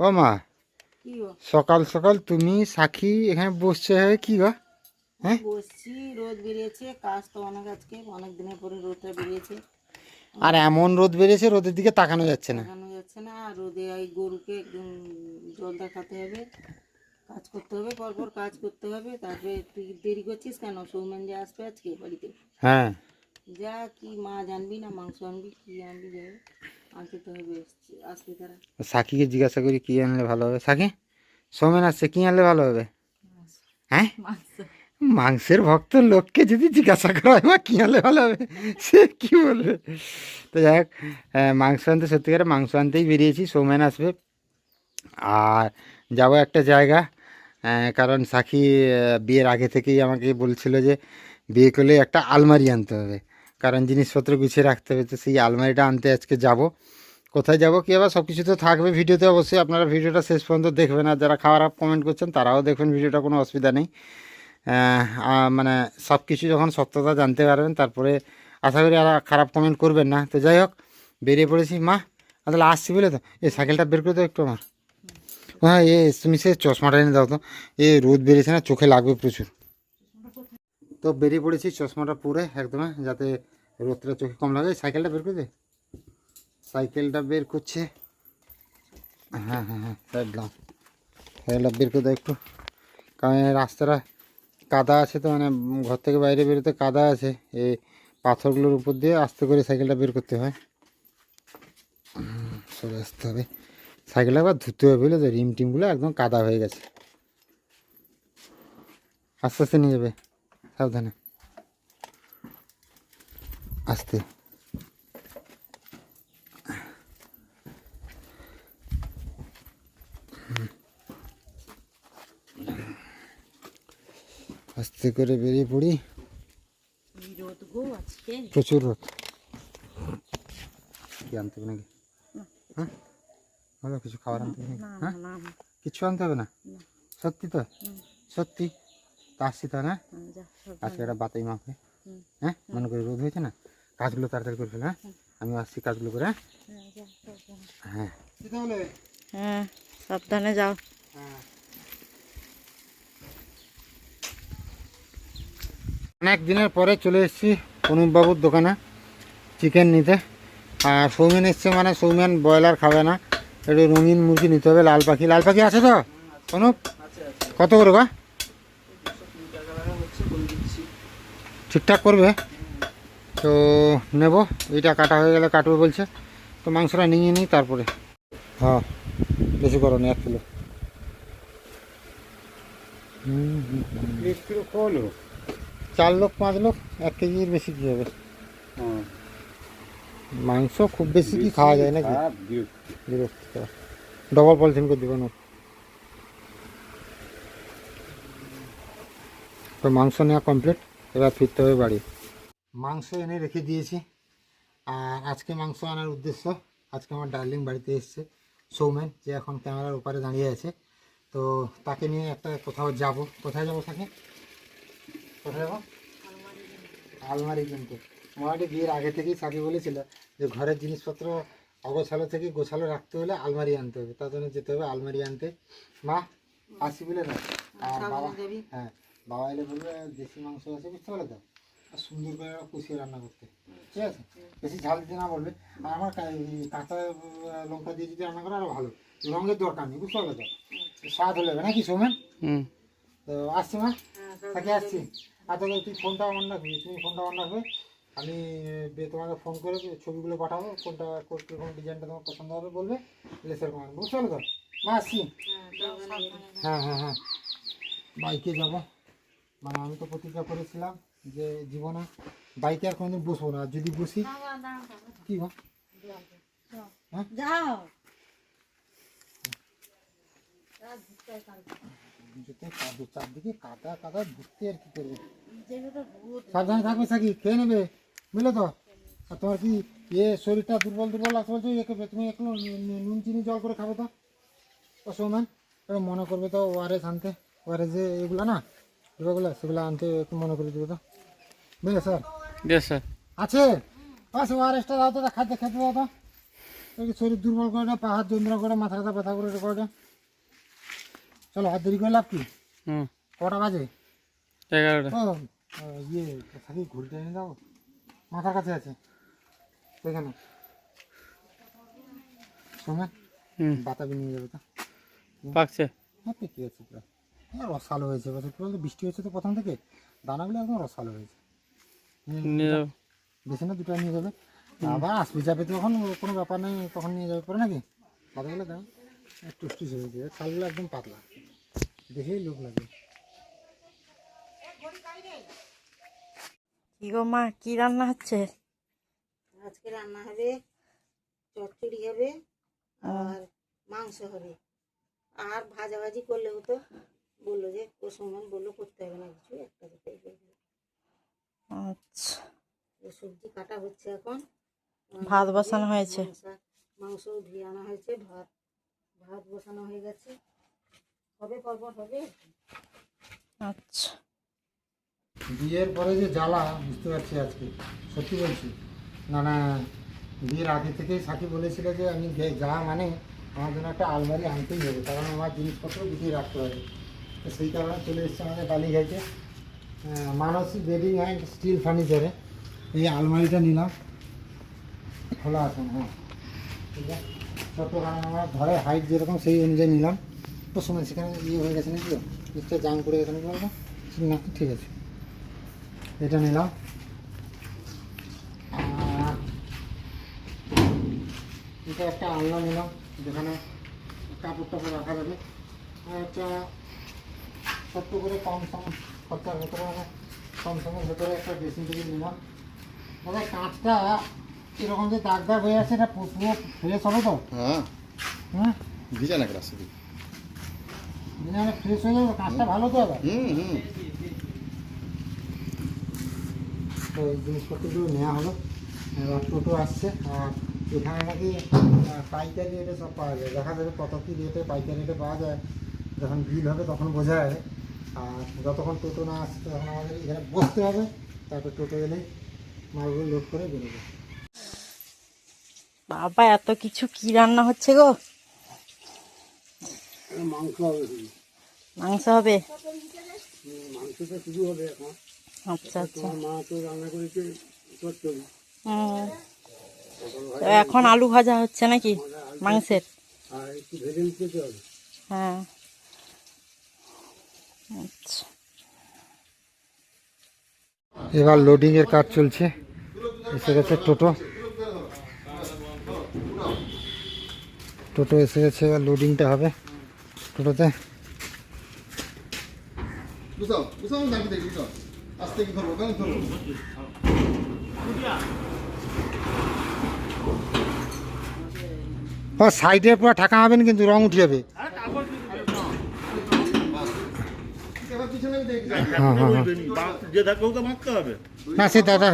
ও মা কি গো? সকাল সকাল তুমি সাক্ষী এখানে বসছে হয়ে কি গো? হ্যাঁ? বসছি রোদ বেরিয়েছে কাজ তো অনেক আজকে অনেক দিনের পরে রোদটা বেরিয়েছে। আর এমন রোদ বেরিয়েছে রোদের দিকে তাকানো যাচ্ছে না। যাচ্ছে না আর রোদে গরুকে জল দেখাতে হবে কাজ করতে হবে পরপর কাজ করতে হবে তারপরে তুই দেরি করছিস কেন? সৌমেন যে আসবে আজকে বাড়িতে। হ্যাঁ। যা কি মাছ আনবি না মাংস আনবি কি আনবি যাবে সাক্ষীকে জিজ্ঞাসা করি কি আনলে ভালো হবে? সাক্ষী সোমেন আসছে কি আনলে ভালো হবে? হ্যাঁ? মাংসের ভক্ত লোককে যদি জিজ্ঞাসা করা হয় মা কি আনলে ভালো হবে? সে কি বলবে? তো যাই হোক মাংস আনতে সত্যিকারে মাংস আনতেই বেরিয়েছি সৌমেন আসবে। আর যাব একটা জায়গা কারণ সাক্ষী বিয়ের আগে থেকেই আমাকে বলছিল যে বিয়ে করলে একটা আলমারি আনতে হবে। কারণ জিনিসপত্র গুছিয়ে রাখতে হবে। তো সেই আলমারিটা আনতে আজকে যাব। কোথায় যাব কি আবার সব কিছু তো থাকবে ভিডিওতে অবশ্যই। আপনারা ভিডিওটা শেষ পর্যন্ত দেখবেন আর যারা খারাপ কমেন্ট করছেন তারাও দেখবেন ভিডিওটা, কোনো অসুবিধা নেই। মানে সব কিছু যখন সত্যতা জানতে পারবেন, তারপরে আশা করি আর খারাপ কমেন্ট করবেন না। তো যাই হোক, বেরিয়ে পড়েছি। মা তাহলে আসছি বলে তো? এই সাইকেলটা বের করে দাও একটু আমার। হ্যাঁ এ তুমি সে চশমাটা এনে দাও তো। এ রোদ বেরিয়েছে না, চোখে লাগবে প্রচুর। তো বেরিয়ে পড়েছি চশমাটা পরে একদম, যাতে রোদটা চোখে কম লাগে। সাইকেলটা বের করে দে। সাইকেলটা বের করছে। হ্যাঁ হ্যাঁ হ্যাঁ একদম সাইকেলটা বের করে দাও একটু। কারণ রাস্তাটা কাদা আছে তো মানে ঘর থেকে বাইরে বেরোতে কাদা আছে। এই পাথরগুলোর উপর দিয়ে আস্তে করে সাইকেলটা বের করতে হয়। সরে আসতে হবে। সাইকেলটা আবার ধুতে হবে, বুঝলে তো? রিম টিমগুলো একদম কাদা হয়ে গেছে। আস্তে আস্তে নিয়ে যাবে। সাবধানে আস্তে আস্তে করে বেরিয়ে পড়ি এই রোদ গো আজকে প্রচুর রোদ কি আনতে হবে নাকি হ্যাঁ ভালো কিছু খাবার আনতে হবে নাকি না হ্যাঁ না না কিছু আনতে হবে না না। সত্যি তো হুম। সত্যি তা আসছি তা না আজকে একটা বাতাই হুম। হ্যাঁ মনে করে রোদ হয়েছে না? কাজগুলো তাড়াতাড়ি করে ফেলে হ্যাঁ? আমি আসছি কাজগুলো করে হ্যাঁ? হ্যাঁ, সাবধানে। হ্যাঁ। হ্যাঁ সাবধানে যাও। হ্যাঁ। অনেক দিনের পরে চলে এসেছি অনুপবাবুর দোকানে চিকেন নিতে। আর সৌমেন এসছে মানে সৌমেন ব্রয়লার খাবে না। একটু রঙিন মুরগি নিতে হবে লাল পাখি। লাল পাখি আছে তো? অনুপ? কত করে গা ঠিকঠাক করবে। তো নেব এইটা কাটা হয়ে গেলে কাটবে বলছে। তো মাংসটা নিয়ে নিই তারপরে। হ্যাঁ বেশি করো না এক কিলো। চার লোক পাঁচ লোক এক কেজির বেশি কি হবে? মাংস খুব বেশি কি খাওয়া যায় নাকি? ডবল পলিথিন করে দিব না। তো মাংস নেওয়া কমপ্লিট এবার ফিরতে হবে বাড়ি। মাংস এনে রেখে দিয়েছি। আর আজকে মাংস আনার উদ্দেশ্য আজকে আমার ডার্লিং বাড়িতে এসছে সৌমেন যে এখন ক্যামেরার ওপারে দাঁড়িয়ে আছে। তো তাকে নিয়ে একটা কোথাও যাব। কোথায় যাব তাকে? কোথায় যাব? আলমারি কিনতে। মোটামুটি বিয়ের আগে থেকেই সাকি বলেছিল যে ঘরের জিনিসপত্র অগোছালো থেকে গোছালো রাখতে হলে আলমারি আনতে হবে। তার জন্য যেতে হবে আলমারি আনতে। মা আসি বলে না? আর বাবা হ্যাঁ। বাবা এলে বলবে দেশি মাংস আছে বুঝতে পারলে তো? আর সুন্দর করে কষিয়ে রান্না করতে। ঠিক আছে? বেশি ঝাল দিতে না বলবে। আর আমার কাঁচা লঙ্কা দিয়ে যদি রান্না করে আরও ভালো। রঙের দরকার নেই বুঝতে পারলে তো? স্বাদ হলে হবে নাকি সোমেন? হুম। তো আসছি মা। তাকে আসছি। আর তোকে তুই ফোনটা অন রাখবি তুমি ফোনটা অন রাখবে। আমি তোমাকে ফোন করে ছবিগুলো পাঠাবো কোনটা কো- কীরকম ডিজাইনটা তোমার পছন্দ হবে বলবে। তাহলে সেরকম আনব বুঝতে পারলে তো? মা আসছি। হ্যাঁ হ্যাঁ হ্যাঁ। বাইকে যাব। মানে আমি তো প্রতিজ্ঞা করেছিলাম যে জীবনে বাইকে আর কোনোদিন বসবো না। আর যদি বসি, কি গো যাও চারদিকে কাদা কাদা, ঘুরতে আর কি করবে? সাবধানে থাকবে সাকি, খেয়ে নেবে, বুঝলে তো? আর তোমার কি ইয়ে শরীরটা দুর্বল দুর্বল লাগছে বলছো? তুমি একটু নুন- চিনি জল করে খাবে তো? ও সৌমান মনে করবে তো ওআরএস আনতে ওআরএস যে এগুলো না এগুলো সেগুলো আনতে একটু মনে করে দেবে তো। বুঝলে স্যার? বেশ স্যার আছে? বাস ওআরএসটা দাও তো খেতে খেতে দাও তো। শরীর দুর্বল করে না পা হাত যন্ত্রণা করে মাথা ব্যথা ব্যথা করে করে। চলো হাত দেরি করে লাভ কি? হুম। কটা বাজে? এগারোটা। ও ইয়ে থাকি ঘুরতে এনে যাব? মাথার কাছে আছে। এখানে। সঙ্গে হুম। বাতাবি নিয়ে যাবে তো। পাকছে। হ্যাঁ গেছে পুরো। হ্যাঁ রসালো হয়েছে। বছর বলতে বৃষ্টি হয়েছে তো প্রথম থেকে। দানাগুলো একদম রসালো হয়েছে। বেশি না দুটো নিয়ে যাবে। আবার আসবে। যাবে তো তখন কোনো ব্যাপার নেই তখন নিয়ে যাবে পরে নাকি? পাতাগুলো দাও। একটু টুস্টি হয়েছে ছালগুলো একদম পাতলা। দেখেই লোক লাগে। কি গো মা কি রান্না হচ্ছে? আজকে রান্না হবে চচ্চড়ি হবে আর মাংস হবে। আর ভাজাভাজি করলেও তো বলল যে কোসমান বলল করতে হবে না কিছু একটা দুটোই করবে আচ্ছা। এই সবজি কাটা হচ্ছে এখন। ভাত বসানো হয়েছে? মাংস- মাংস ধুয়ে আনা হয়েছে ভাত ভাত বসানো হয়ে গেছে। হবে পরপর হবে? আচ্ছা। বিয়ের পরে যে জ্বালা বুঝতে পারছি আজকে সত্যি বলছি। না না বিয়ের আগে থেকেই সাথী বলেছিল যে আমি গে- যা মানে আমার জন্য একটা আলমারি আনতেই হবে কারণ আমার জিনিসপত্র গুছিয়ে রাখতে হবে। তো সেই কারণে চলে এসেছে আমাদের আহ, মানস বেডিং অ্যান্ড স্টিল ফার্নিচারে। এই আলমারিটা নিলাম। খোলা আছে হ্যাঁ। ঠিক আছে। ছোট্ট কারণ আমার ঘরের হাইট যেরকম সেই অনুযায়ী নিলাম। তো সময় সেখানে ইয়ে হয়ে গেছে নাকি? নিশ্চয় জাম করে গেছে নাকি বলব না ঠিক আছে। এটা নিলাম। এটা একটা আলনা নিলাম যেখানে কাপড় টাপড় রাখা যাবে। আর একটা ছোট্ট করে কম সম খরচার ভেতরে মানে কম সমের ভেতরে একটা ড্রেসিং টেবিল নিলাম। দাদা কাঁচটা এরকম যে দাগ দাগ হয়ে আছে এটা পুরো ফ্রেশ হবে তো? হ্যাঁ। হ্যাঁ? ভিজা নাকি রাস্তা দিয়ে। দিনে ফ্রেশ হয়ে যাবে কাঁচটা ভালো তো হুম হুম। তো এই জিনিসপত্রগুলো নেওয়া হলো। এবার টোটো আসছে আর এখানে নাকি পাইকারি রেটে সব পাওয়া যায়। দেখা যাবে কত কী রেটে পাইকারি রেটে পাওয়া যায়। যখন বিল হবে তখন বোঝা যাবে। আর যতক্ষণ টোটো না আসছে তখন আমাদের এখানে বসতে হবে। তারপর টোটো এলেই মালগুলো লোড করে বেরোবে। বাবা এত কিছু কি রান্না হচ্ছে গো? মাংস হবে মাংস হবে? মাংসটা শুরু হবে এখন। আচ্ছা আচ্ছা। মা তো রান্না করেছে চচ্চড়ি হুম। তো এখন আলু ভাজা হচ্ছে নাকি মাংসের? আর একটু ভেজে নিতে হবে। হ্যাঁ। আচ্ছা। এবার লোডিংয়ের কাজ চলছে। এসে গেছে টোটো। টোটো এসে গেছে এবার লোডিংটা হবে টোটোতে। সাইডে পুরো ঠাকা হবেন কিন্তু রং উঠে যাবে এবার পিছনে আমি দেখি দাদা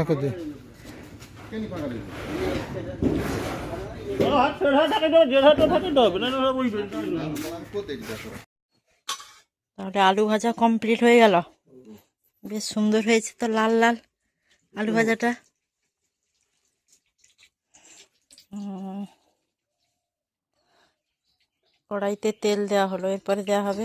তাহলে আলু ভাজা কমপ্লিট হয়ে গেল। বেশ সুন্দর হয়েছে তো লাল লাল আলু ভাজাটা। কড়াইতে তেল দেওয়া হলো, এরপরে দেওয়া হবে।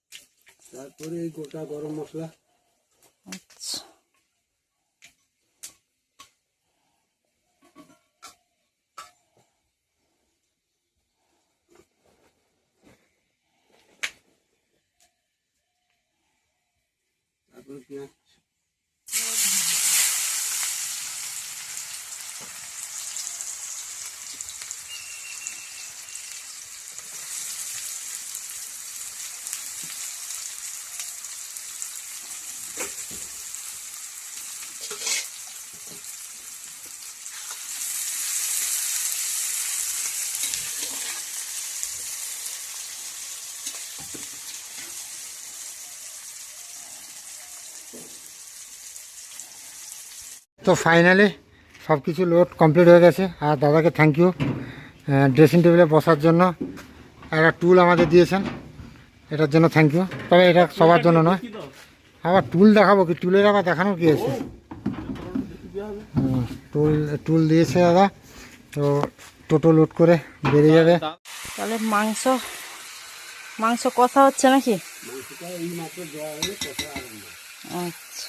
তারপরে গোটা গরম মশলা। আচ্ছা। তো ফাইনালি সব কিছু লোড কমপ্লিট হয়ে গেছে। আর দাদাকে থ্যাংক ইউ ড্রেসিং টেবিলে বসার জন্য। একটা টুল আমাদের দিয়েছেন এটার জন্য থ্যাংক ইউ তবে এটা সবার জন্য নয়। আবার টুল দেখাবো কি? টুলের আবার দেখানো কি আছে? টুল টুল দিয়েছে দাদা। তো টোটো লোড করে বেরিয়ে যাবে। তাহলে মাংস মাংস কষা হচ্ছে নাকি? আচ্ছা।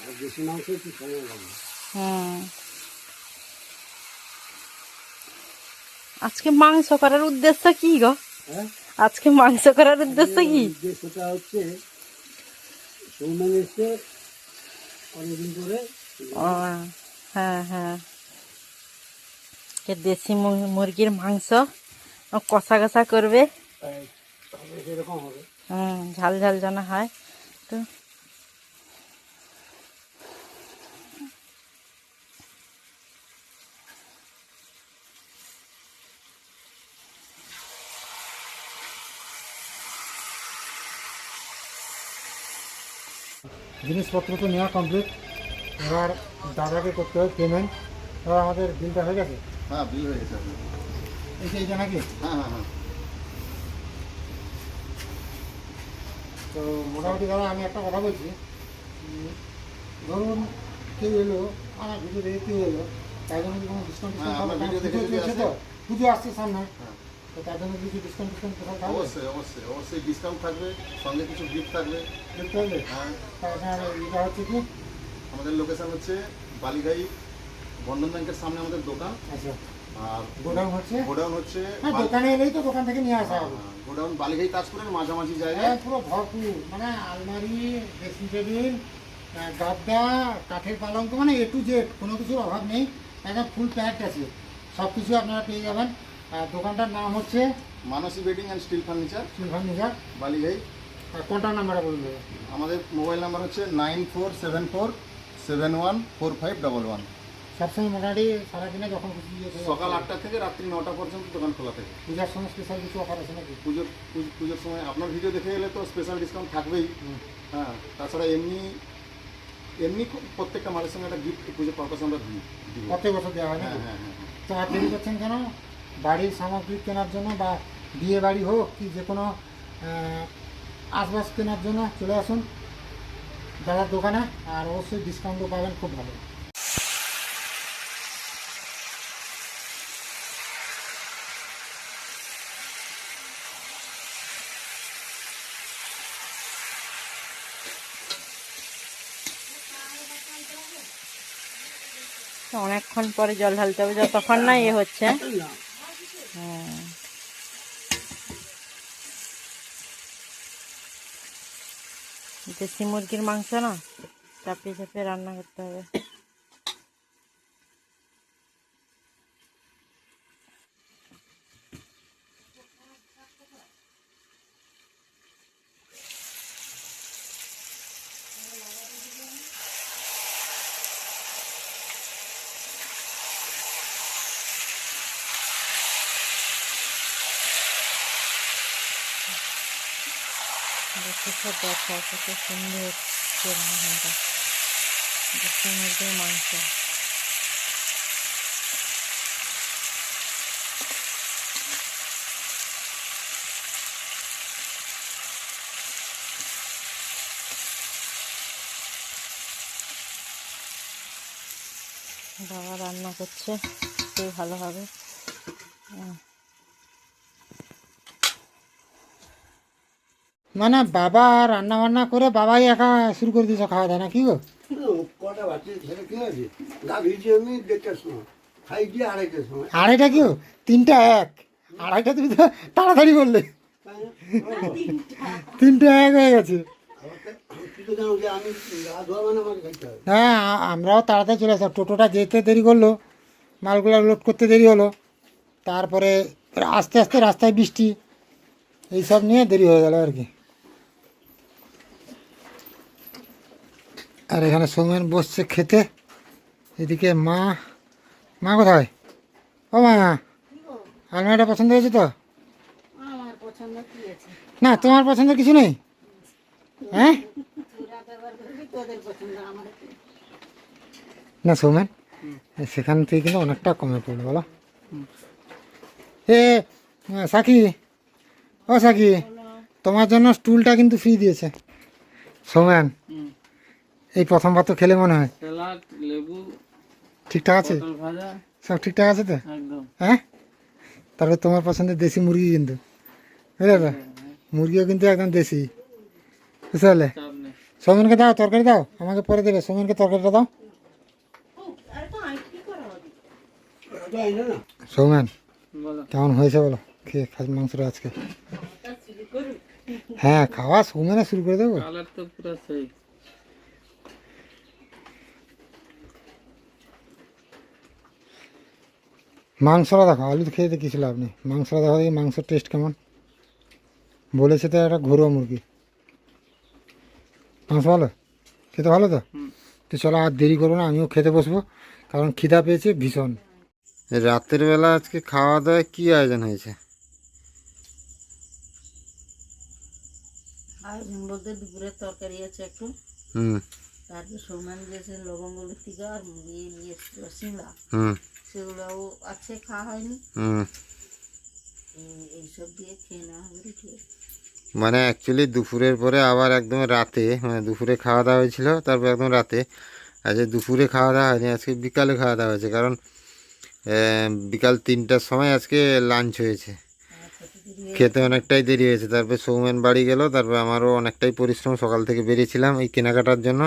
হুম আজকে মাংস করার উদ্দেশ্য কি গো? আজকে মাংস করার উদ্দেশ্য কি? সেটা হচ্ছে সৌমেন এসছে অনেকদিন ও, হ্যাঁ হ্যাঁ। দেশি মুরগির মাংস কষা কষা করবে? সেরকম হবে। হুম ঝাল ঝাল যেন হয়। তো জিনিসপত্র তো নেওয়া কমপ্লিট এবার দাদাকে করতে হবে পেমেন্ট এবার আমাদের বিলটা হয়ে গেছে? হ্যাঁ বিল হয়ে গেছে এই যে এইটা নাকি? হ্যাঁ হ্যাঁ হ্যাঁ। তো মোটামুটি দাদা আমি একটা কথা বলছি। ধরুন কেউ এলো আমার ভিডিও দেখে কেউ এলো তাই জন্য কোনো ডিসকাউন্ট পুজো আসছে। সামনে। তো তার জন্য কিছু ডিসকাউন্ট ডিসকাউন্ট কোথাও থাকবে অবশ্যই অবশ্যই অবশ্যই ডিসকাউন্ট থাকবে সঙ্গে কিছু গিফট থাকবে। হ্যাঁ। তারপরে এটা হচ্ছে কি? আমাদের লোকেশন হচ্ছে বালিগাই বন্ধন ব্যাংকের সামনে আমাদের দোকান। আচ্ছা। আর গোডাউন হচ্ছে? গোডাউন হচ্ছে হ্যাঁ দোকানে এলেই তো দোকান থেকে নিয়ে আসা হবে। গোডাউন বালিগাই তাজপুরের মাঝামাঝি হ্যাঁ জায়গায় পুরো ভরপুর। মানে আলমারি ড্রেসিং টেবিল গাদ্দা কাঠের পালঙ্ক মানে এ টু জেড কোনো কিছুর অভাব নেই। একদম ফুল প্যাকড আছে। সব কিছু আপনারা পেয়ে যাবেন। দোকানটার নাম হচ্ছে Manasi bedding and steel furniture. Silver Nizar বালিগাই। আর কন্ট্যাক্ট নাম্বারটা বলুন আমাদের মোবাইল নাম্বার হচ্ছে nine four seven four seven one four five double one. সবসময় মোটামুটি সারাদিনে যখন খুশি ইয়ে সকাল আটটা থেকে রাত্রি নটা পর্যন্ত দোকান খোলা থাকে। পূজার সময় স্পেশাল কিছু অফার আছে নাকি? পুজোর পুজ- পুজোর সময় আপনার ভিডিও দেখে গেলে তো স্পেশাল ডিসকাউন্ট থাকবেই। হ্যাঁ তাছাড়া এমনি এমনি প্রত্যেকটা মালের সঙ্গে একটা গিফট পুজোর পারপাসে আমরা দিই। প্রত্যেক বছর দেওয়া হয় হ্যাঁ হ্যাঁ হ্যাঁ হ্যাঁ। তো আর দেরি করছেন কেন? বাড়ির সামগ্রী কেনার জন্য বা বিয়ে বাড়ি হোক কি যে কোনো আহ, আসবাস কেনার জন্য চলে আসুন দাদার দোকানে আর অবশ্যই ডিসকাউন্টও পাবেন খুব ভালো। অনেকক্ষণ পরে জল ঢালতে হবে যতক্ষণ না এ হচ্ছে। দেশি মুরগির মাংস না? চাপিয়ে চাপিয়ে রান্না করতে হবে। সব দেখা কত সুন্দর হচ্ছে রান্নাটা মুরগির মাংস। বাবা রান্না করছে খুবই ভালো হবে। মানে বাবা রান্না বান্না করে বাবাই একা শুরু করে দিয়েছে খাওয়া দাওয়া না কি গো কটা বাচ্চা ছেলে কি আছে গা আমি দেড়টার সময়। খাই আড়াইটার সময়। আড়াইটা কেউ তিনটা এক। আড়াইটা তুমি তো তাড়াতাড়ি বললে। তিনটা এক হয়ে গেছে। হ্যাঁ আমরাও তাড়াতাড়ি চলে আসলাম। টোটোটা যেতে দেরি করল। মালগুলো লোড করতে দেরি হলো। তারপরে আস্তে আস্তে রাস্তায় বৃষ্টি। এইসব নিয়ে দেরি হয়ে গেল আর কি। আর এখানে সৌমেন বসছে খেতে। এদিকে মা মা কোথায়? ও মা আলমারিটা পছন্দ হয়েছে তো? না তোমার পছন্দের কিছু নেই? হ্যাঁ? না সৌমেন সেখান থেকে কিন্তু অনেকটা কমে পড়ল বলো। এ সাকি ও সাকি তোমার জন্য স্টুলটা কিন্তু ফ্রি দিয়েছে। সোম্যান হুম। এই প্রথমবার তো খেলে মনে হয়। লেবু ঠিকঠাক আছে? সব ঠিকঠাক আছে তো? হ্যাঁ? তারপরে তোমার পছন্দের দেশি মুরগি কিন্তু। বুঝলে তো? মুরগিও কিন্তু একদম দেশি। বুঝতে পারলে? সৌমেনকে দাও তরকারি দাও। আমাকে পরে দেবে। সৌমেনকে তরকারিটা দাও। সৌমেন কেমন হয়েছে বলো? খেয়ে খাস মাংসটা আজকে। হ্যাঁ খাওয়া সৌমেনে শুরু করে দেবো। কালার তো পুরো সেই। মাংসটা দেখো আলু খেয়ে কিছু লাভ নেই মাংসটা দেখো দেখি মাংসের টেস্ট কেমন? বলেছে তো একটা ঘরোয়া মুরগি। মাংস ভালো? খেতে ভালো তো? তো চলো আর দেরি করব না আমিও খেতে বসবো কারণ খিদা পেয়েছে ভীষণ। রাতের বেলা আজকে খাওয়া দাওয়া কি আয়োজন হয়েছে? আয়োজন বলতে দুপুরের তরকারি আছে একটু। হুম। তারপর সৌমান দিয়েছে লবঙ্গ লতিকা আর নিয়ে এসেছিল সেগুলোও আছে খাওয়া হয়নি। হুম। এইসব দিয়ে খেয়ে নেওয়া হবে রুটি। মানে অ্যাকচুয়ালি দুপুরের পরে আবার একদম রাতে মানে দুপুরে খাওয়া দাওয়া হয়েছিল তারপর একদম রাতে। আজকে দুপুরে খাওয়া দাওয়া হয়নি আজকে বিকালে খাওয়া দাওয়া হয়েছে কারণ বিকাল তিনটার সময় আজকে লাঞ্চ হয়েছে। খেতে অনেকটাই দেরি হয়েছে। তারপর সৌমেন বাড়ি গেল, তারপর আমারও অনেকটাই পরিশ্রম। সকাল থেকে বেরিয়েছিলাম এই কেনাকাটার জন্য।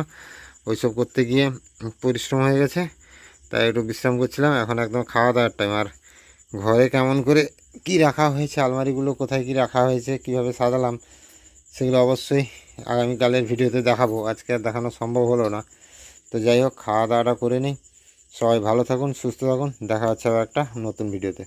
ওইসব করতে গিয়ে পরিশ্রম হয়ে গেছে, তাই একটু বিশ্রাম করছিলাম। এখন একদম খাওয়া দাওয়ার টাইম আর ঘরে কেমন করে কি রাখা হয়েছে, আলমারিগুলো কোথায় কি রাখা হয়েছে, কীভাবে সাজালাম, সেগুলো অবশ্যই আগামীকালের ভিডিওতে দেখাবো। আজকে আর দেখানো সম্ভব হলো না। তো যাই হোক, খাওয়া দাওয়াটা করে নিই। সবাই ভালো থাকুন, সুস্থ থাকুন। দেখা হচ্ছে আবার একটা নতুন ভিডিওতে।